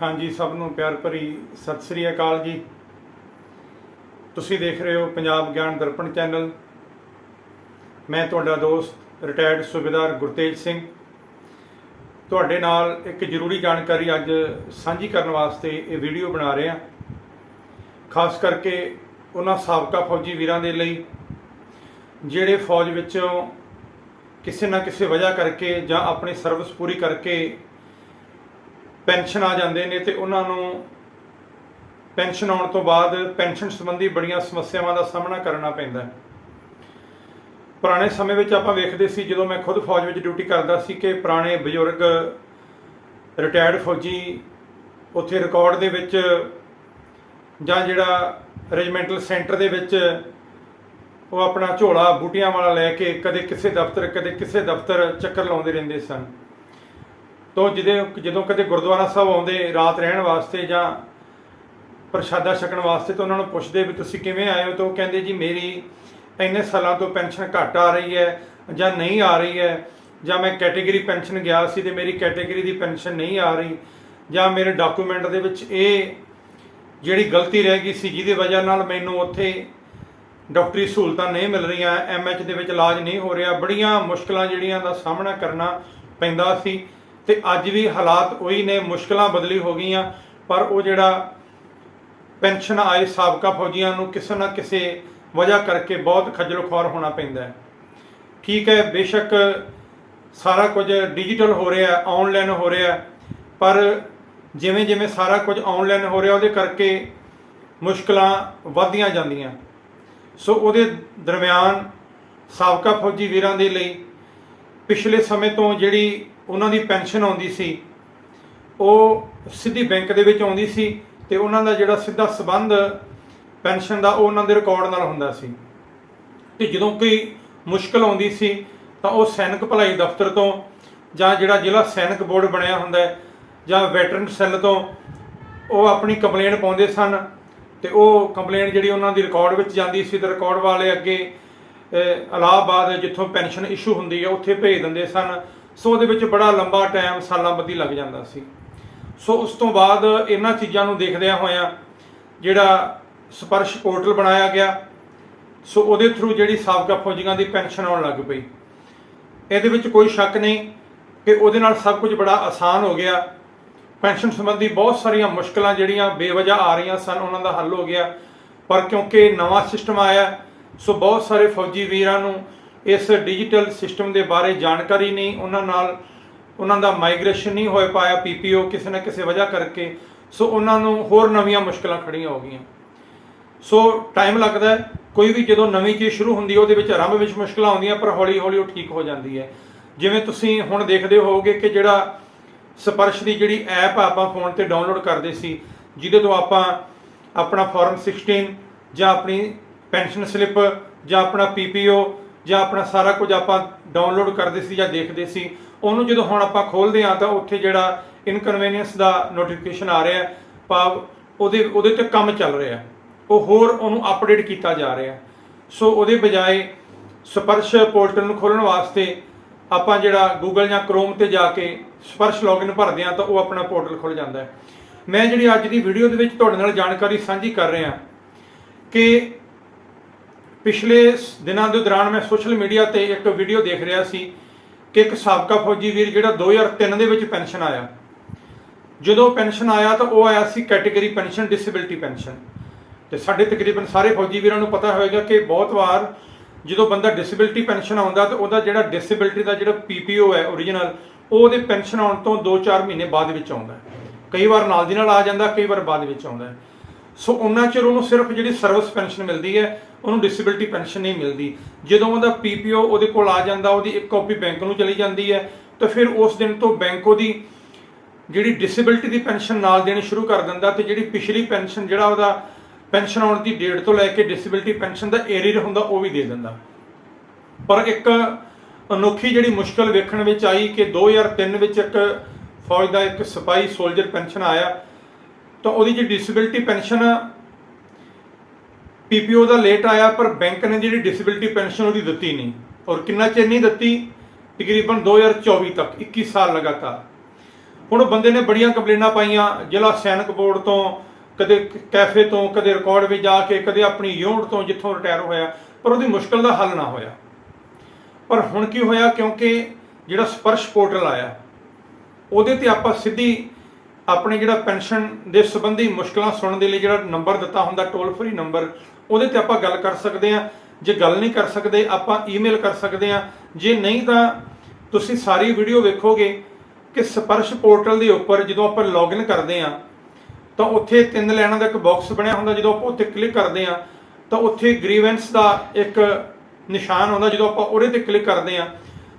ਹਾਂਜੀ, ਸਭ ਨੂੰ ਪਿਆਰ ਭਰੀ ਸਤਿ ਸ੍ਰੀ ਅਕਾਲ ਜੀ। ਤੁਸੀਂ ਦੇਖ ਰਹੇ ਹੋ ਪੰਜਾਬ ਗਿਆਨ ਦਰਪਣ ਚੈਨਲ। ਮੈਂ ਤੁਹਾਡਾ ਦੋਸਤ ਰਿਟਾਇਰਡ ਸੂਬੇਦਾਰ ਗੁਰਤੇਜ ਸਿੰਘ। ਤੁਹਾਡੇ ਨਾਲ ਇੱਕ ਜ਼ਰੂਰੀ ਜਾਣਕਾਰੀ ਅੱਜ ਸਾਂਝੀ ਕਰਨ ਵਾਸਤੇ ਇਹ ਵੀਡੀਓ ਬਣਾ ਰਹੇ ਹਾਂ। ਖਾਸ ਕਰਕੇ ਉਹਨਾਂ ਸਾਬਕਾ ਫੌਜੀ ਵੀਰਾਂ ਦੇ ਲਈ, ਜਿਹੜੇ ਫੌਜ ਵਿੱਚੋਂ ਕਿਸੇ ਨਾ ਕਿਸੇ ਵਜ੍ਹਾ ਕਰਕੇ ਜਾਂ ਆਪਣੀ ਸਰਵਿਸ ਪੂਰੀ ਕਰਕੇ ਪੈਨਸ਼ਨ ਆ ਜਾਂਦੇ ਨੇ ਤੇ ਉਹਨਾਂ ਨੂੰ ਪੈਨਸ਼ਨ ਆਉਣ ਤੋਂ ਬਾਅਦ ਪੈਨਸ਼ਨ ਸੰਬੰਧੀ ਬੜੀਆਂ ਸਮੱਸਿਆਵਾਂ ਦਾ ਸਾਹਮਣਾ ਕਰਨਾ ਪੈਂਦਾ ਹੈ। ਪੁਰਾਣੇ ਸਮੇਂ ਵਿੱਚ ਆਪਾਂ ਵੇਖਦੇ ਸੀ, ਜਦੋਂ ਮੈਂ ਖੁਦ ਫੌਜ ਵਿੱਚ ਡਿਊਟੀ ਕਰਦਾ ਸੀ ਕਿ ਪੁਰਾਣੇ ਬਜ਼ੁਰਗ ਰਿਟਾਇਰਡ ਫੌਜੀ ਉੱਥੇ ਰਿਕਾਰਡ ਦੇ ਵਿੱਚ ਜਾਂ ਜਿਹੜਾ ਰੈਜੀਮੈਂਟਲ ਸੈਂਟਰ ਦੇ ਵਿੱਚ ਉਹ ਆਪਣਾ ਝੋਲਾ, ਬੂਟੀਆਂ ਵਾਲਾ ਲੈ ਕੇ ਕਦੇ ਕਿਸੇ ਦਫ਼ਤਰ, ਕਦੇ ਕਿਸੇ ਦਫ਼ਤਰ ਚੱਕਰ ਲਾਉਂਦੇ ਰਹਿੰਦੇ ਸਨ। ਤੋਂ ਜਿਹਦੇ ਜਦੋਂ ਕਦੇ ਗੁਰਦੁਆਰਾ ਸਾਹਿਬ ਆਉਂਦੇ ਰਾਤ ਰਹਿਣ ਵਾਸਤੇ ਜਾਂ ਪ੍ਰਸ਼ਾਦਾ ਛਕਣ ਵਾਸਤੇ ਤਾਂ ਉਹਨਾਂ ਨੂੰ ਪੁੱਛਦੇ ਵੀ ਤੁਸੀਂ ਕਿਵੇਂ ਆਏ ਹੋ ਤਾਂ ਉਹ ਕਹਿੰਦੇ ਜੀ ਮੇਰੀ ਇੰਨੇ ਸਾਲਾਂ ਤੋਂ ਪੈਨਸ਼ਨ ਘੱਟ ਆ ਰਹੀ ਹੈ ਜਾਂ ਨਹੀਂ ਆ ਰਹੀ ਹੈ ਜਾਂ ਮੈਂ ਕੈਟਾਗਰੀ ਪੈਨਸ਼ਨ ਗਿਆ ਸੀ ਤੇ ਮੇਰੀ ਕੈਟਾਗਰੀ ਦੀ ਪੈਨਸ਼ਨ ਨਹੀਂ ਆ ਰਹੀ ਜਾਂ ਮੇਰੇ ਡਾਕੂਮੈਂਟ ਦੇ ਵਿੱਚ ਇਹ ਜਿਹੜੀ ਗਲਤੀ ਰਹਿ ਗਈ ਸੀ ਜਿਹਦੀ ਵਜ੍ਹਾ ਨਾਲ ਮੈਨੂੰ ਉੱਥੇ ਡਾਕਟਰੀ ਸਹੂਲਤਾਂ ਨਹੀਂ ਮਿਲ ਰਹੀਆਂ ਐਮਐਚ ਦੇ ਵਿੱਚ ਇਲਾਜ ਨਹੀਂ ਹੋ ਰਿਹਾ, ਬੜੀਆਂ ਮੁਸ਼ਕਲਾਂ ਜਿਹੜੀਆਂ ਦਾ ਸਾਹਮਣਾ ਕਰਨਾ ਪੈਂਦਾ ਸੀ। ਤੇ ਅੱਜ ਵੀ ਹਾਲਾਤ ਉਹੀ ਨੇ, ਮੁਸ਼ਕਲਾਂ ਬਦਲੀ ਹੋ ਗਈਆਂ, ਪਰ ਉਹ ਜਿਹੜਾ ਪੈਨਸ਼ਨ ਆਏ ਸਾਬਕਾ ਫੌਜੀਆਂ ਨੂੰ ਕਿਸੇ ਨਾ ਕਿਸੇ ਵਜ੍ਹਾ ਕਰਕੇ ਬਹੁਤ ਖੱਜਲ ਖੁਆਰ ਹੋਣਾ ਪੈਂਦਾ ਹੈ। ਠੀਕ ਹੈ, ਬੇਸ਼ੱਕ ਸਾਰਾ ਕੁਝ ਡਿਜੀਟਲ ਹੋ ਰਿਹਾ ਆਨਲਾਈਨ ਹੋ ਰਿਹਾ ਪਰ ਜਿਵੇਂ ਜਿਵੇਂ ਸਾਰਾ ਕੁਝ ਆਨਲਾਈਨ ਹੋ ਰਿਹਾ, ਉਹਦੇ ਕਰਕੇ ਮੁਸ਼ਕਲਾਂ ਵੱਧਦੀਆਂ ਜਾਂਦੀਆਂ। ਸੋ ਉਹਦੇ ਦਰਮਿਆਨ ਸਾਬਕਾ ਫੌਜੀ ਵੀਰਾਂ ਦੇ ਲਈ ਪਿਛਲੇ ਸਮੇਂ ਤੋਂ ਜਿਹੜੀ ਉਹਨਾਂ ਦੀ ਪੈਨਸ਼ਨ ਆਉਂਦੀ ਸੀ, ਉਹ ਸਿੱਧੀ ਬੈਂਕ ਦੇ ਵਿੱਚ ਆਉਂਦੀ ਸੀ ਤੇ ਉਹਨਾਂ ਦਾ ਜਿਹੜਾ ਸਿੱਧਾ ਸਬੰਧ ਪੈਨਸ਼ਨ ਦਾ ਉਹ ਉਹਨਾਂ ਦੇ ਰਿਕਾਰਡ ਨਾਲ ਹੁੰਦਾ ਸੀ। ਤੇ ਜਦੋਂ ਕੋਈ ਮੁਸ਼ਕਲ ਆਉਂਦੀ ਸੀ ਤਾਂ ਉਹ ਸੈਨਿਕ ਭਲਾਈ ਦਫ਼ਤਰ ਤੋਂ ਜਾਂ ਜਿਹੜਾ ਜ਼ਿਲ੍ਹਾ ਸੈਨਿਕ ਬੋਰਡ ਬਣਿਆ ਹੁੰਦਾ ਹੈ ਜਾਂ ਵੈਟਰਨ ਸੈੱਲ ਤੋਂ ਉਹ ਆਪਣੀ ਕੰਪਲੇਂਟ ਪਾਉਂਦੇ ਸਨ ਤੇ ਉਹ ਕੰਪਲੇਂਟ ਜਿਹੜੀ ਉਹਨਾਂ ਦੀ ਰਿਕਾਰਡ ਵਿੱਚ ਜਾਂਦੀ ਸੀ ਤੇ ਰਿਕਾਰਡ ਵਾਲੇ ਅੱਗੇ ਇਲਾਹਾਬਾਦ ਜਿੱਥੋਂ ਪੈਨਸ਼ਨ ਇਸ਼ੂ ਹੁੰਦੀ ਹੈ ਉੱਥੇ ਭੇਜ ਦਿੰਦੇ ਸਨ ਸੋ ਉਹਦੇ ਵਿੱਚ ਬੜਾ ਲੰਬਾ ਟਾਈਮ ਸਾਲਾਂ ਬੱਧੀ ਲੱਗ ਜਾਂਦਾ ਸੀ। ਸੋ ਉਸ ਤੋਂ ਬਾਅਦ ਇਹਨਾਂ ਚੀਜ਼ਾਂ ਨੂੰ ਦੇਖਦਿਆਂ ਹੋਇਆਂ ਜਿਹੜਾ ਸਪਰਸ਼ ਪੋਰਟਲ ਬਣਾਇਆ ਗਿਆ, ਸੋ ਉਹਦੇ ਥਰੂ ਜਿਹੜੀ ਸਾਬਕਾ ਫੌਜੀਆਂ ਦੀ ਪੈਨਸ਼ਨ ਆਉਣ ਲੱਗ ਪਈ। ਇਹਦੇ ਵਿੱਚ ਕੋਈ ਸ਼ੱਕ ਨਹੀਂ ਕਿ ਉਹਦੇ ਨਾਲ ਸਭ ਕੁਝ ਬੜਾ ਆਸਾਨ ਹੋ ਗਿਆ। ਪੈਨਸ਼ਨ ਸੰਬੰਧੀ ਬਹੁਤ ਸਾਰੀਆਂ ਮੁਸ਼ਕਲਾਂ ਜਿਹੜੀਆਂ ਬੇਵਜ੍ਹਾ ਆ ਰਹੀਆਂ ਸਨ, ਉਹਨਾਂ ਦਾ ਹੱਲ ਹੋ ਗਿਆ। ਪਰ ਕਿਉਂਕਿ ਨਵਾਂ ਸਿਸਟਮ ਆਇਆ, ਸੋ ਬਹੁਤ ਸਾਰੇ ਫੌਜੀ ਵੀਰਾਂ ਨੂੰ ਇਸ ਡਿਜੀਟਲ ਸਿਸਟਮ ਦੇ ਬਾਰੇ ਜਾਣਕਾਰੀ ਨਹੀਂ, ਉਹਨਾਂ ਨਾਲ ਉਹਨਾਂ ਦਾ ਮਾਈਗ੍ਰੇਸ਼ਨ ਨਹੀਂ ਹੋਏ ਪਾਇਆ ਪੀਪੀਓ ਕਿਸੇ ਨਾ ਕਿਸੇ ਵਜ੍ਹਾ ਕਰਕੇ, ਸੋ ਉਹਨਾਂ ਨੂੰ ਹੋਰ ਨਵੀਆਂ ਮੁਸ਼ਕਲਾਂ ਖੜੀਆਂ ਹੋ ਗਈਆਂ। ਸੋ ਟਾਈਮ ਲੱਗਦਾ ਕੋਈ ਵੀ ਜਦੋਂ ਨਵੀਂ ਚੀਜ਼ ਸ਼ੁਰੂ ਹੁੰਦੀ ਹੈ, ਉਹਦੇ ਵਿੱਚ ਆਰੰਭ ਵਿੱਚ ਮੁਸ਼ਕਲਾਂ ਆਉਂਦੀਆਂ, ਪਰ ਹੌਲੀ ਹੌਲੀ ਉਹ ਠੀਕ ਹੋ ਜਾਂਦੀ ਹੈ। ਜਿਵੇਂ ਤੁਸੀਂ ਹੁਣ ਦੇਖਦੇ ਹੋਵੋਗੇ ਕਿ ਜਿਹੜਾ ਸਪਰਸ਼ ਦੀ ਜਿਹੜੀ ਐਪ ਆਪਾਂ ਫੋਨ ਤੇ ਡਾਊਨਲੋਡ ਕਰਦੇ ਸੀ, ਜਿਹਦੇ ਤੋਂ ਆਪਾਂ ਆਪਣਾ ਫਾਰਮ 16 ਜਾਂ ਆਪਣੀ ਪੈਨਸ਼ਨ ਸਲਿੱਪ ਜਾਂ ਆਪਣਾ ਪੀਪੀਓ ਜਾਂ ਆਪਣਾ ਸਾਰਾ ਕੁਝ ਆਪਾਂ ਡਾਊਨਲੋਡ ਕਰਦੇ ਸੀ ਜਾਂ ਦੇਖਦੇ ਸੀ, ਉਹਨੂੰ ਜਦੋਂ ਹੁਣ ਆਪਾਂ ਖੋਲਦੇ ਹਾਂ ਤਾਂ ਉੱਥੇ ਜਿਹੜਾ ਇਨਕਨਵੀਨੀਅੰਸ ਦਾ ਨੋਟੀਫਿਕੇਸ਼ਨ ਆ ਰਿਹਾ ਭਾਵ ਉਹਦੇ ਉਹਦੇ ਤੇ ਕੰਮ ਚੱਲ ਰਿਹਾ ਉਹ ਹੋਰ ਉਹਨੂੰ ਅਪਡੇਟ ਕੀਤਾ ਜਾ ਰਿਹਾ ਸੋ ਉਹਦੇ ਬਜਾਏ ਸਪਰਸ਼ ਪੋਰਟਲ ਨੂੰ ਖੋਲਣ ਵਾਸਤੇ ਆਪਾਂ ਜਿਹੜਾ ਗੂਗਲ ਜਾਂ ਕ੍ਰੋਮ ਤੇ ਜਾ ਕੇ ਸਪਰਸ਼ ਲੌਗਇਨ ਭਰਦੇ ਹਾਂ ਤਾਂ ਉਹ ਆਪਣਾ ਪੋਰਟਲ ਖੁੱਲ ਜਾਂਦਾ ਹੈ। ਮੈਂ ਜਿਹੜੀ ਅੱਜ ਦੀ ਵੀਡੀਓ ਦੇ ਵਿੱਚ ਤੁਹਾਡੇ ਨਾਲ ਜਾਣਕਾਰੀ ਸਾਂਝੀ ਕਰ ਰਿਹਾ ਕਿ ਪਿਛਲੇ ਦਿਨਾਂ ਦੇ ਦੌਰਾਨ ਮੈਂ ਸੋਸ਼ਲ ਮੀਡੀਆ ਤੇ ਇੱਕ ਵੀਡੀਓ ਦੇਖ ਰਿਹਾ ਸੀ ਕਿ ਇੱਕ ਸਾਬਕਾ ਫੌਜੀ ਵੀਰ ਜਿਹੜਾ 2003 ਦੇ ਵਿੱਚ ਪੈਨਸ਼ਨ ਆਇਆ। ਜਦੋਂ ਪੈਨਸ਼ਨ ਆਇਆ ਤਾਂ ਉਹ ਆਇਆ ਸੀ ਕੈਟਾਗਰੀ ਪੈਨਸ਼ਨ ਡਿਸੇਬਿਲਟੀ ਪੈਨਸ਼ਨ। ਤੇ ਸਾਡੇ ਤਕਰੀਬਨ ਸਾਰੇ ਫੌਜੀ ਵੀਰਾਂ ਨੂੰ ਪਤਾ ਹੋਵੇਗਾ ਕਿ ਬਹੁਤ ਵਾਰ ਜਦੋਂ ਬੰਦਾ ਡਿਸੇਬਿਲਟੀ ਪੈਨਸ਼ਨ ਆਉਂਦਾ ਤਾਂ ਉਹਦਾ ਜਿਹੜਾ ਡਿਸੇਬਿਲਟੀ ਦਾ ਜਿਹੜਾ ਪੀਪੀਓ ਹੈ origignal ਉਹ ਉਹਦੇ ਪੈਨਸ਼ਨ ਆਉਣ ਤੋਂ 2-4 ਮਹੀਨੇ ਬਾਅਦ ਵਿੱਚ ਆਉਂਦਾ ਕਈ ਵਾਰ ਨਾਲ ਦੀ ਨਾਲ ਆ ਜਾਂਦਾ, ਕਈ ਵਾਰ ਬਾਅਦ ਵਿੱਚ ਆਉਂਦਾ ਸੋ ਉਹਨਾਂ ਚਿਰ ਉਹਨੂੰ ਸਿਰਫ ਜਿਹੜੀ ਸਰਵਿਸ ਪੈਨਸ਼ਨ ਮਿਲਦੀ ਹੈ, ਉਹਨੂੰ ਡਿਸੇਬਿਲਟੀ ਪੈਨਸ਼ਨ ਨਹੀਂ ਮਿਲਦੀ। ਜਦੋਂ ਉਹਦਾ ਪੀਪੀਓ ਉਹਦੇ ਕੋਲ ਆ ਜਾਂਦਾ, ਉਹਦੀ ਇੱਕ ਕਾਪੀ ਬੈਂਕ ਨੂੰ ਚਲੀ ਜਾਂਦੀ ਹੈ, ਤਾਂ ਫਿਰ ਉਸ ਦਿਨ ਤੋਂ ਬੈਂਕ ਉਹਦੀ ਜਿਹੜੀ ਡਿਸੇਬਿਲਟੀ ਦੀ ਪੈਨਸ਼ਨ ਨਾਲ ਦੇਣੀ ਸ਼ੁਰੂ ਕਰ ਦਿੰਦਾ ਤੇ ਜਿਹੜੀ ਪਿਛਲੀ ਪੈਨਸ਼ਨ, ਜਿਹੜਾ ਉਹਦਾ ਪੈਨਸ਼ਨ ਆਉਣ ਦੀ ਡੇਟ ਤੋਂ ਲੈ ਕੇ ਡਿਸੇਬਿਲਟੀ ਪੈਨਸ਼ਨ ਦਾ ਏਰੀਅਰ ਹੁੰਦਾ, ਉਹ ਵੀ ਦੇ ਦਿੰਦਾ। ਪਰ ਇੱਕ ਅਨੋਖੀ ਜਿਹੜੀ ਮੁਸ਼ਕਲ ਵੇਖਣ ਵਿੱਚ ਆਈ ਕਿ 2003 ਵਿੱਚ ਇੱਕ ਫੌਜ ਦਾ ਇੱਕ ਸਿਪਾਹੀ ਸੋਲਜਰ ਪੈਨਸ਼ਨ ਆਇਆ ਤਾਂ ਉਹਦੀ ਜਿਹੜੀ ਡਿਸੇਬਿਲਟੀ ਪੈਨਸ਼ਨ ਪੀਪੀਓ ਦਾ ਲੇਟ ਆਇਆ, ਪਰ ਬੈਂਕ ਨੇ ਜਿਹੜੀ ਡਿਸੇਬਿਲਟੀ ਪੈਨਸ਼ਨ ਉਹਦੀ ਦਿੱਤੀ ਨਹੀਂ। ਔਰ ਕਿੰਨਾ ਚਿਰ ਨਹੀਂ ਦਿੱਤੀ? ਤਕਰੀਬਨ 2024 ਤੱਕ 21 ਸਾਲ ਲਗਾਤਾਰ। ਹੁਣ ਬੰਦੇ ਨੇ ਬੜੀਆਂ ਕੰਪਲੇਨਾਂ ਪਾਈਆਂ, ਜ਼ਿਲ੍ਹਾ ਸੈਨਿਕ ਬੋਰਡ ਤੋਂ, ਕਦੇ ਕੈਫੇ ਤੋਂ, ਕਦੇ ਰਿਕਾਰਡ ਵਿੱਚ ਜਾ ਕੇ, ਕਦੇ ਆਪਣੀ ਯੂਨਿਟ ਤੋਂ ਜਿੱਥੋਂ ਰਿਟਾਇਰ ਹੋਇਆ, ਪਰ ਉਹਦੀ ਮੁਸ਼ਕਲ ਦਾ ਹੱਲ ਨਾ ਹੋਇਆ। ਪਰ ਹੁਣ ਕੀ ਹੋਇਆ, ਕਿਉਂਕਿ ਜਿਹੜਾ ਸਪਰਸ਼ ਪੋਰਟਲ ਆਇਆ, ਉਹਦੇ ਤੇ ਆਪਾਂ ਸਿੱਧੀ ਆਪਣੇ ਜਿਹੜਾ ਪੈਨਸ਼ਨ ਦੇ ਸੰਬੰਧੀ ਮੁਸ਼ਕਲਾਂ ਸੁਣਨ ਦੇ ਲਈ ਜਿਹੜਾ ਨੰਬਰ ਦਿੱਤਾ ਹੁੰਦਾ ਟੋਲ ਫ੍ਰੀ ਨੰਬਰ, ਉਹਦੇ ਤੇ ਆਪਾਂ ਗੱਲ ਕਰ ਸਕਦੇ ਹਾਂ। ਜੇ ਗੱਲ ਨਹੀਂ ਕਰ ਸਕਦੇ, ਆਪਾਂ ਈਮੇਲ ਕਰ ਸਕਦੇ ਹਾਂ। ਜੇ ਨਹੀਂ ਤਾਂ ਤੁਸੀਂ ਸਾਰੀ ਵੀਡੀਓ ਵੇਖੋਗੇ ਕਿ ਸਪਰਸ਼ ਪੋਰਟਲ ਦੇ ਉੱਪਰ ਜਦੋਂ ਆਪਾਂ ਲੌਗਇਨ ਕਰਦੇ ਹਾਂ, ਤਾਂ ਉੱਥੇ ਤਿੰਨ ਲਾਈਨਾਂ ਦਾ ਇੱਕ ਬਾਕਸ ਬਣਿਆ ਹੁੰਦਾ, ਜਦੋਂ ਆਪਾਂ ਉੱਥੇ ਕਲਿੱਕ ਕਰਦੇ ਹਾਂ, ਤਾਂ ਉੱਥੇ ਗ੍ਰੀਵੈਂਸ ਦਾ ਇੱਕ ਨਿਸ਼ਾਨ ਹੁੰਦਾ ਜਦੋਂ ਆਪਾਂ ਉਹਦੇ ਤੇ ਕਲਿੱਕ ਕਰਦੇ ਹਾਂ,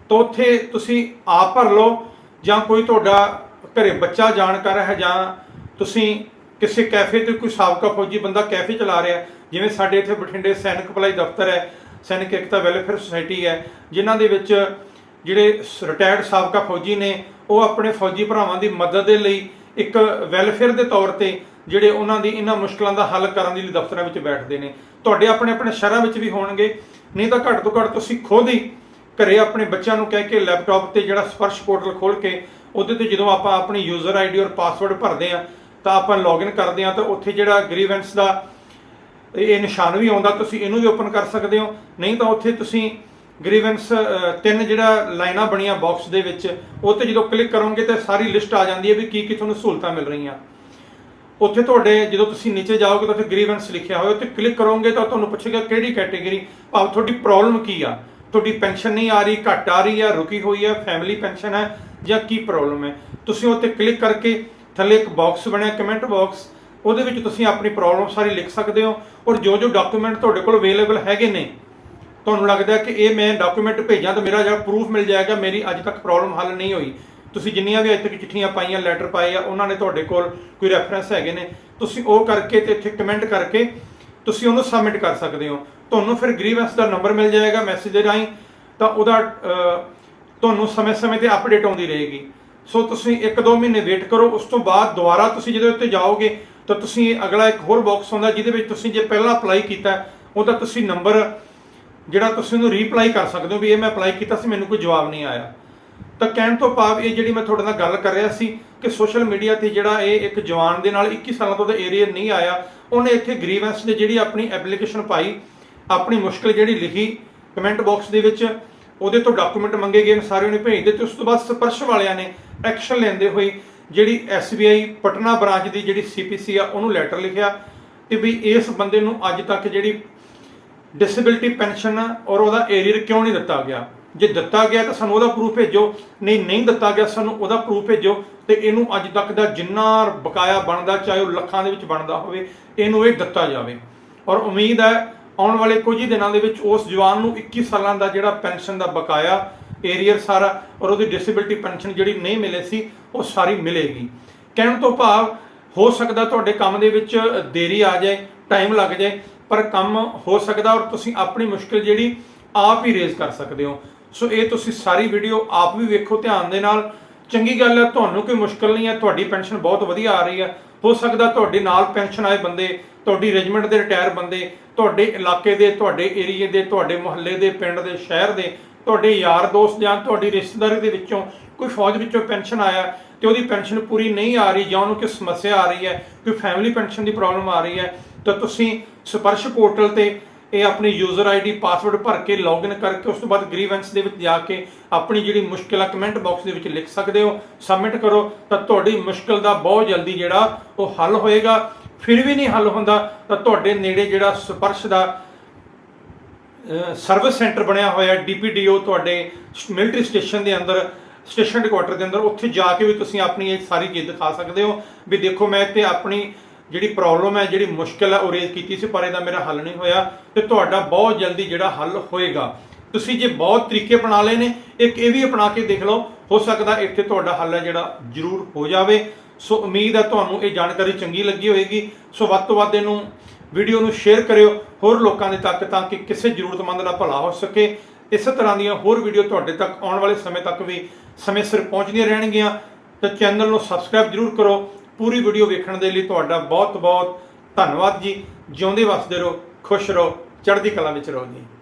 ਤਾਂ ਉੱਥੇ ਤੁਸੀਂ ਆਪ ਭਰ ਲਓ ਜਾਂ ਕੋਈ ਤੁਹਾਡਾ ਘਰੇ ਬੱਚਾ ਜਾਣਕਾਰ ਹੈ ਜਾਂ ਤੁਸੀਂ ਕਿਸੇ ਕੈਫੇ ਤੇ ਕੋਈ ਸਾਬਕਾ ਫੌਜੀ ਬੰਦਾ ਕੈਫੇ ਚਲਾ ਰਿਹਾ ਜਿਵੇਂ ਸਾਡੇ ਇੱਥੇ ਬਠਿੰਡੇ ਸੈਨਿਕ ਭਲਾਈ ਦਫ਼ਤਰ ਹੈ, ਸੈਨਿਕ ਏਕਤਾ ਵੈਲਫੇਅਰ ਸੁਸਾਇਟੀ ਹੈ, ਜਿਨ੍ਹਾਂ ਦੇ ਵਿੱਚ ਜਿਹੜੇ ਰਿਟਾਇਰਡ ਸਾਬਕਾ ਫੌਜੀ ਨੇ, ਉਹ ਆਪਣੇ ਫੌਜੀ ਭਰਾਵਾਂ ਦੀ ਮਦਦ ਦੇ ਲਈ ਇੱਕ ਵੈਲਫੇਅਰ ਦੇ ਤੌਰ ਤੇ ਜਿਹੜੇ ਉਹਨਾਂ ਦੀ ਇਹਨਾਂ ਮੁਸ਼ਕਲਾਂ ਦਾ ਹੱਲ ਕਰਨ ਦੇ ਲਈ ਦਫ਼ਤਰਾਂ ਵਿੱਚ ਬੈਠਦੇ ਨੇ। ਤੁਹਾਡੇ ਆਪਣੇ ਆਪਣੇ ਸ਼ਹਿਰਾਂ ਵਿੱਚ ਵੀ ਹੋਣਗੇ, ਨਹੀਂ ਤਾਂ ਘੱਟ ਤੋਂ ਘੱਟ ਤੁਸੀਂ ਖੁਦ ਹੀ ਘਰੇ ਆਪਣੇ ਬੱਚਿਆਂ ਨੂੰ ਕਹਿ ਕੇ ਲੈਪਟਾਪ ਤੇ ਜਿਹੜਾ ਸਪਰਸ਼ ਪੋਰਟਲ ਖੋਲ ਕੇ ਉਹਦੇ ਤੇ ਜਦੋਂ ਆਪਾਂ ਆਪਣੀ ਯੂਜ਼ਰ ਆਈਡੀ ਔਰ ਪਾਸਵਰਡ ਭਰਦੇ ਆ ਤਾਂ ਆਪਾਂ ਲੌਗਇਨ ਕਰਦੇ ਆ ਤਾਂ ਉੱਥੇ ਜਿਹੜਾ ਗ੍ਰੀਵੈਂਸ ਦਾ ਇਹ ਨਿਸ਼ਾਨ ਵੀ ਆਉਂਦਾ, ਤੁਸੀਂ ਇਹਨੂੰ ਵੀ ਓਪਨ ਕਰ ਸਕਦੇ ਹੋ। ਨਹੀਂ ਤਾਂ ਉੱਥੇ ਤੁਸੀਂ ਗ੍ਰੀਵੈਂਸ ਤਿੰਨ ਜਿਹੜਾ ਲਾਈਨਾਂ ਬਣੀਆਂ ਬਾਕਸ ਦੇ ਵਿੱਚ, ਉਹ ਤੇ ਜਦੋਂ ਕਲਿੱਕ ਕਰੋਗੇ ਤਾਂ ਸਾਰੀ ਲਿਸਟ ਆ ਜਾਂਦੀ ਹੈ ਵੀ ਕੀ ਕੀ ਤੁਹਾਨੂੰ ਸਹੂਲਤਾਂ ਮਿਲ ਰਹੀਆਂ। ਉੱਥੇ ਤੁਹਾਡੇ ਜਦੋਂ ਤੁਸੀਂ ਨੀਚੇ ਜਾਓਗੇ ਤਾਂ ਉੱਥੇ ਗ੍ਰੀਵੈਂਸ ਲਿਖਿਆ ਹੋਇਆ, ਉੱਥੇ ਕਲਿੱਕ ਕਰੋਗੇ ਤਾਂ ਤੁਹਾਨੂੰ ਪੁੱਛੇਗਾ ਕਿਹੜੀ ਕੈਟੇਗਰੀ ਭਾਵ ਤੁਹਾਡੀ ਪ੍ਰੋਬਲਮ ਕੀ ਆ। ਤੁਹਾਡੀ ਪੈਨਸ਼ਨ ਨਹੀਂ ਆ ਰਹੀ, ਘੱਟ ਆ ਰਹੀ ਹੈ, ਰੁਕੀ ਹੋਈ ਹੈ ਫੈਮਿਲੀ ਪੈਨਸ਼ਨ ਹੈ ਜਾਂ ਕੀ ਪ੍ਰੋਬਲਮ ਹੈ? ਤੁਸੀਂ ਉੱਥੇ ਕਲਿੱਕ ਕਰਕੇ ਥੱਲੇ ਇੱਕ ਬਾਕਸ ਬਣਿਆ ਕਮੈਂਟ ਬਾਕਸ ਉਹਦੇ ਵਿੱਚ ਤੁਸੀਂ ਆਪਣੀ ਪ੍ਰੋਬਲਮ ਸਾਰੀ ਲਿਖ ਸਕਦੇ ਹੋ ਔਰ ਜੋ ਜੋ ਡਾਕੂਮੈਂਟ ਤੁਹਾਡੇ ਕੋਲ ਅਵੇਲੇਬਲ ਹੈਗੇ ਨੇ, ਤੁਹਾਨੂੰ ਲੱਗਦਾ ਕਿ ਇਹ ਮੈਂ ਡਾਕੂਮੈਂਟ ਭੇਜਾਂ ਤਾਂ ਮੇਰਾ ਜਿਹੜਾ ਪ੍ਰੂਫ ਮਿਲ ਜਾਏਗਾ, ਮੇਰੀ ਅੱਜ ਤੱਕ ਪ੍ਰੋਬਲਮ ਹੱਲ ਨਹੀਂ ਹੋਈ। ਤੁਸੀਂ ਜਿੰਨੀਆਂ ਵੀ ਅੱਜ ਤੱਕ ਚਿੱਠੀਆਂ ਪਾਈਆਂ ਲੈਟਰ ਪਾਏ ਆ, ਉਹਨਾਂ ਨੇ ਤੁਹਾਡੇ ਕੋਲ ਕੋਈ ਰੈਫਰੈਂਸ ਹੈਗੇ ਨੇ। ਤੁਸੀਂ ਉਹ ਕਰਕੇ ਤੇ ਇੱਥੇ ਕਮੈਂਟ ਕਰਕੇ ਤੁਸੀਂ ਉਹਨੂੰ ਸਬਮਿਟ ਕਰ ਸਕਦੇ ਹੋ। ਤੁਹਾਨੂੰ ਫਿਰ ਗ੍ਰੀਵੈਂਸ ਦਾ ਨੰਬਰ ਮਿਲ ਜਾਏਗਾ ਮੈਸੇਜ ਦੇ ਰਾਹੀਂ, ਤਾਂ ਉਹਦਾ ਤੁਹਾਨੂੰ ਸਮੇਂ-ਸਮੇਂ ਤੇ ਅਪਡੇਟ ਆਉਂਦੀ ਰਹੇਗੀ। ਸੋ ਤੁਸੀਂ 1-2 ਮਹੀਨੇ ਵੇਟ ਕਰੋ, ਉਸ ਤੋਂ ਬਾਅਦ ਦੁਬਾਰਾ ਤੁਸੀਂ ਜਦੋਂ ਉੱਤੇ ਜਾਓਗੇ, ਤਾਂ ਤੁਸੀਂ ਅਗਲਾ ਇੱਕ ਹੋਰ ਬਾਕਸ ਆਉਂਦਾ, ਜਿਹਦੇ ਵਿੱਚ ਤੁਸੀਂ ਜੇ ਪਹਿਲਾਂ ਅਪਲਾਈ ਕੀਤਾ, ਉਹਦਾ ਤੁਸੀਂ ਨੰਬਰ ਜਿਹੜਾ ਤੁਸੀਂ ਉਹਨੂੰ ਰੀਪਲਾਈ ਕਰ ਸਕਦੇ ਹੋ ਵੀ ਇਹ ਮੈਂ ਅਪਲਾਈ ਕੀਤਾ ਸੀ, ਮੈਨੂੰ ਕੋਈ ਜਵਾਬ ਨਹੀਂ ਆਇਆ। ਤਾਂ ਕਹਿਣ ਤੋਂ ਭਾਵ ਇਹ ਜਿਹੜੀ ਮੈਂ ਤੁਹਾਡੇ ਨਾਲ ਗੱਲ ਕਰ ਰਿਹਾ ਸੀ ਕਿ ਸੋਸ਼ਲ ਮੀਡੀਆ ਤੇ ਜਿਹੜਾ ਇਹ ਇੱਕ ਜਵਾਨ ਦੇ ਨਾਲ 21 ਸਾਲਾਂ ਤੋਂ ਦਾ ਏਰੀਅਰ ਨਹੀਂ ਆਇਆ, ਉਹਨੇ ਇੱਥੇ ਗ੍ਰੀਵੈਂਸ ਦੇ ਜਿਹੜੀ ਆਪਣੀ ਐਪਲੀਕੇਸ਼ਨ ਪਾਈ, ਆਪਣੀ ਮੁਸ਼ਕਲ ਜਿਹੜੀ ਲਿਖੀ ਕਮੈਂਟ ਬਾਕਸ ਦੇ ਵਿੱਚ, ਉਹਦੇ ਤੋਂ ਡਾਕੂਮੈਂਟ ਮੰਗੇ ਗਏ ਨੇ, ਸਾਰੇ ਉਹਨੇ ਭੇਜ ਦਿੱਤੇ, ਉਸ ਤੋਂ ਬਾਅਦ ਸਪਰਸ਼ ਵਾਲਿਆਂ ਨੇ ਐਕਸ਼ਨ ਲੈਂਦੇ ਹੋਏ ਜਿਹੜੀ SBI ਪਟਨਾ ਬ੍ਰਾਂਚ ਦੀ ਜਿਹੜੀ CPC ਆ, ਉਹਨੂੰ ਲੈਟਰ ਲਿਖਿਆ ਕਿ ਵੀ ਇਸ ਬੰਦੇ ਨੂੰ ਅੱਜ ਤੱਕ ਜਿਹੜੀ ਡਿਸੇਬਿਲਟੀ ਪੈਨਸ਼ਨ ਔਰ ਉਹਦਾ ਏਰੀਅਰ ਕਿਉਂ ਨਹੀਂ ਦਿੱਤਾ ਗਿਆ। ਜੇ ਦਿੱਤਾ ਗਿਆ ਤਾਂ ਸਾਨੂੰ ਉਹਦਾ ਪ੍ਰੂਫ ਭੇਜੋ, ਨਹੀਂ ਨਹੀਂ ਦਿੱਤਾ ਗਿਆ ਸਾਨੂੰ ਉਹਦਾ ਪ੍ਰੂਫ ਭੇਜੋ ਤੇ ਇਹਨੂੰ ਅੱਜ ਤੱਕ ਦਾ ਜਿੰਨਾ ਬਕਾਇਆ ਬਣਦਾ, ਚਾਹੇ ਉਹ ਲੱਖਾਂ ਦੇ ਵਿੱਚ ਬਣਦਾ ਹੋਵੇ, ਇਹਨੂੰ ਇਹ ਦਿੱਤਾ ਜਾਵੇ। ਔਰ ਉਮੀਦ ਹੈ ਆਉਣ ਵਾਲੇ ਕੁਝ ਹੀ ਦਿਨਾਂ ਦੇ ਵਿੱਚ ਉਸ ਜਵਾਨ ਨੂੰ 21 ਸਾਲਾਂ ਦਾ ਜਿਹੜਾ ਪੈਨਸ਼ਨ ਦਾ ਬਕਾਇਆ, ਏਰੀਅਰ ਸਾਰਾ ਔਰ ਉਹਦੀ ਡਿਸੇਬਿਲਟੀ ਪੈਨਸ਼ਨ ਜਿਹੜੀ ਨਹੀਂ ਮਿਲੇ ਸੀ, ਉਹ ਸਾਰੀ ਮਿਲੇਗੀ। ਕਹਿਣ ਤੋਂ ਭਾਵ ਹੋ ਸਕਦਾ ਤੁਹਾਡੇ ਕੰਮ ਦੇ ਵਿੱਚ ਦੇਰੀ ਆ ਜਾਏ ਟਾਈਮ ਲੱਗ ਜਾਏ, ਪਰ ਕੰਮ ਹੋ ਸਕਦਾ ਔਰ ਤੁਸੀਂ ਆਪਣੀ ਮੁਸ਼ਕਿਲ ਜਿਹੜੀ ਆਪ ਹੀ ਰੇਜ਼ ਕਰ ਸਕਦੇ ਹੋ। ਸੋ ਇਹ ਤੁਸੀਂ ਸਾਰੀ ਵੀਡੀਓ ਆਪ ਵੀ ਵੇਖੋ ਧਿਆਨ ਦੇ ਨਾਲ। ਚੰਗੀ ਗੱਲ ਹੈ, ਤੁਹਾਨੂੰ ਕੋਈ ਮੁਸ਼ਕਲ ਨਹੀਂ ਹੈ, ਤੁਹਾਡੀ ਪੈਨਸ਼ਨ ਬਹੁਤ ਵਧੀਆ ਆ ਰਹੀ ਹੈ। ਹੋ ਸਕਦਾ ਤੁਹਾਡੇ ਨਾਲ ਪੈਨਸ਼ਨ ਆਏ ਬੰਦੇ, ਤੁਹਾਡੀ ਰੈਜੀਮੈਂਟ ਦੇ ਰਿਟਾਇਰ ਬੰਦੇ, ਤੁਹਾਡੇ ਇਲਾਕੇ ਦੇ, ਤੁਹਾਡੇ ਏਰੀਏ ਦੇ, ਤੁਹਾਡੇ ਮੁਹੱਲੇ ਦੇ, ਪਿੰਡ ਦੇ, ਸ਼ਹਿਰ ਦੇ, ਤੁਹਾਡੇ ਯਾਰ ਦੋਸਤ ਜਾਂ ਤੁਹਾਡੀ ਰਿਸ਼ਤੇਦਾਰੀ ਦੇ ਵਿੱਚੋਂ ਕੋਈ ਫੌਜ ਵਿੱਚੋਂ ਪੈਨਸ਼ਨ ਆਇਆ ਤੇ ਉਹਦੀ ਪੈਨਸ਼ਨ ਪੂਰੀ ਨਹੀਂ ਆ ਰਹੀ ਜਾਂ ਉਹਨੂੰ ਕੋਈ ਸਮੱਸਿਆ ਆ ਰਹੀ ਹੈ, ਕੋਈ ਫੈਮਿਲੀ ਪੈਨਸ਼ਨ ਦੀ ਪ੍ਰੋਬਲਮ ਆ ਰਹੀ ਹੈ, ਤਾਂ ਤੁਸੀਂ ਸਪਰਸ਼ ਪੋਰਟਲ ਤੇ ਇਹ ਆਪਣੀ ਯੂਜ਼ਰ ਆਈਡੀ ਪਾਸਵਰਡ ਭਰ ਕੇ ਲੌਗਇਨ ਕਰਕੇ ਉਸ ਤੋਂ ਬਾਅਦ ਗ੍ਰੀਵੈਂਸ ਦੇ ਵਿੱਚ ਜਾ ਕੇ ਆਪਣੀ ਜਿਹੜੀ ਮੁਸ਼ਕਿਲ ਆ ਕਮੈਂਟ ਬਾਕਸ ਦੇ ਵਿੱਚ ਲਿਖ ਸਕਦੇ ਹੋ ਸਬਮਿਟ ਕਰੋ, ਤਾਂ ਤੁਹਾਡੀ ਮੁਸ਼ਕਿਲ ਦਾ ਬਹੁਤ ਜਲਦੀ ਜਿਹੜਾ ਉਹ ਹੱਲ ਹੋਏਗਾ। ਫਿਰ ਵੀ ਨਹੀਂ ਹੱਲ ਹੁੰਦਾ, ਤਾਂ ਤੁਹਾਡੇ ਨੇੜੇ ਜਿਹੜਾ ਸਪਰਸ਼ ਦਾ ਸਰਵਿਸ ਸੈਂਟਰ ਬਣਿਆ ਹੋਇਆ ਡੀਪੀਡੀਓ ਤੁਹਾਡੇ ਮਿਲਟਰੀ ਸਟੇਸ਼ਨ ਦੇ ਅੰਦਰ ਸਟੇਸ਼ਨ ਹੈਡਕੁਆਟਰ ਦੇ ਅੰਦਰ, ਉੱਥੇ ਜਾ ਕੇ ਵੀ ਤੁਸੀਂ ਆਪਣੀ ਇਹ ਸਾਰੀ ਚੀਜ਼ ਦਿਖਾ ਸਕਦੇ ਹੋ। ਵੀ ਦੇਖੋ, ਮੈਂ ਇੱਥੇ ਆਪਣੀ ਜਿਹੜੀ ਪ੍ਰੋਬਲਮ ਹੈ, ਜਿਹੜੀ ਮੁਸ਼ਕਲ ਹੈ ਉਹ ਰੇਜ਼ ਕੀਤੀ ਸੀ, ਪਰ ਇਹਦਾ ਮੇਰਾ ਹੱਲ ਨਹੀਂ ਹੋਇਆ ਤੇ ਤੁਹਾਡਾ ਬਹੁਤ ਜਲਦੀ ਜਿਹੜਾ ਹੱਲ ਹੋਏਗਾ। ਤੁਸੀਂ ਜੇ ਬਹੁਤ ਤਰੀਕੇ ਅਪਣਾ ਲਏ ਨੇ, ਇੱਕ ਇਹ ਵੀ ਅਪਣਾ ਕੇ ਦੇਖ ਲਓ, ਹੋ ਸਕਦਾ ਇੱਥੇ ਤੁਹਾਡਾ ਹੱਲ ਹੈ ਜਿਹੜਾ ਜ਼ਰੂਰ ਹੋ ਜਾਵੇ। ਸੋ ਉਮੀਦ ਹੈ ਤੁਹਾਨੂੰ ਇਹ ਜਾਣਕਾਰੀ ਚੰਗੀ ਲੱਗੀ ਹੋਵੇਗੀ ਸੋ ਵੱਧ ਤੋਂ ਵੱਧ ਇਹਨੂੰ ਵੀਡੀਓ ਨੂੰ ਸ਼ੇਅਰ ਕਰਿਓ, ਹੋਰ ਲੋਕਾਂ ਦੇ ਤੱਕ ਤਾਂ ਕਿ ਕਿਸੇ ਜ਼ਰੂਰਤਮੰਦ ਦਾ ਭਲਾ ਹੋ ਸਕੇ। ਇਸੇ ਤਰ੍ਹਾਂ ਦੀਆਂ ਹੋਰ ਵੀਡੀਓ ਤੁਹਾਡੇ ਤੱਕ ਆਉਣ ਵਾਲੇ ਸਮੇਂ ਤੱਕ ਵੀ ਸਮੇਂ ਸਿਰ ਪਹੁੰਚਦੀਆਂ ਰਹਿਣਗੀਆਂ। ਤਾਂ ਚੈਨਲ ਨੂੰ ਸਬਸਕ੍ਰਾਈਬ ਜਰੂਰ ਕਰੋ। ਪੂਰੀ ਵੀਡੀਓ ਵੇਖਣ ਦੇ ਲਈ ਤੁਹਾਡਾ ਬਹੁਤ ਬਹੁਤ ਧੰਨਵਾਦ ਜੀ। ਜਿਉਂਦੇ ਵਸਦੇ ਰਹੋ, ਖੁਸ਼ ਰਹੋ, ਚੜ੍ਹਦੀ ਕਲਾ ਵਿੱਚ ਰਹੋ ਜੀ।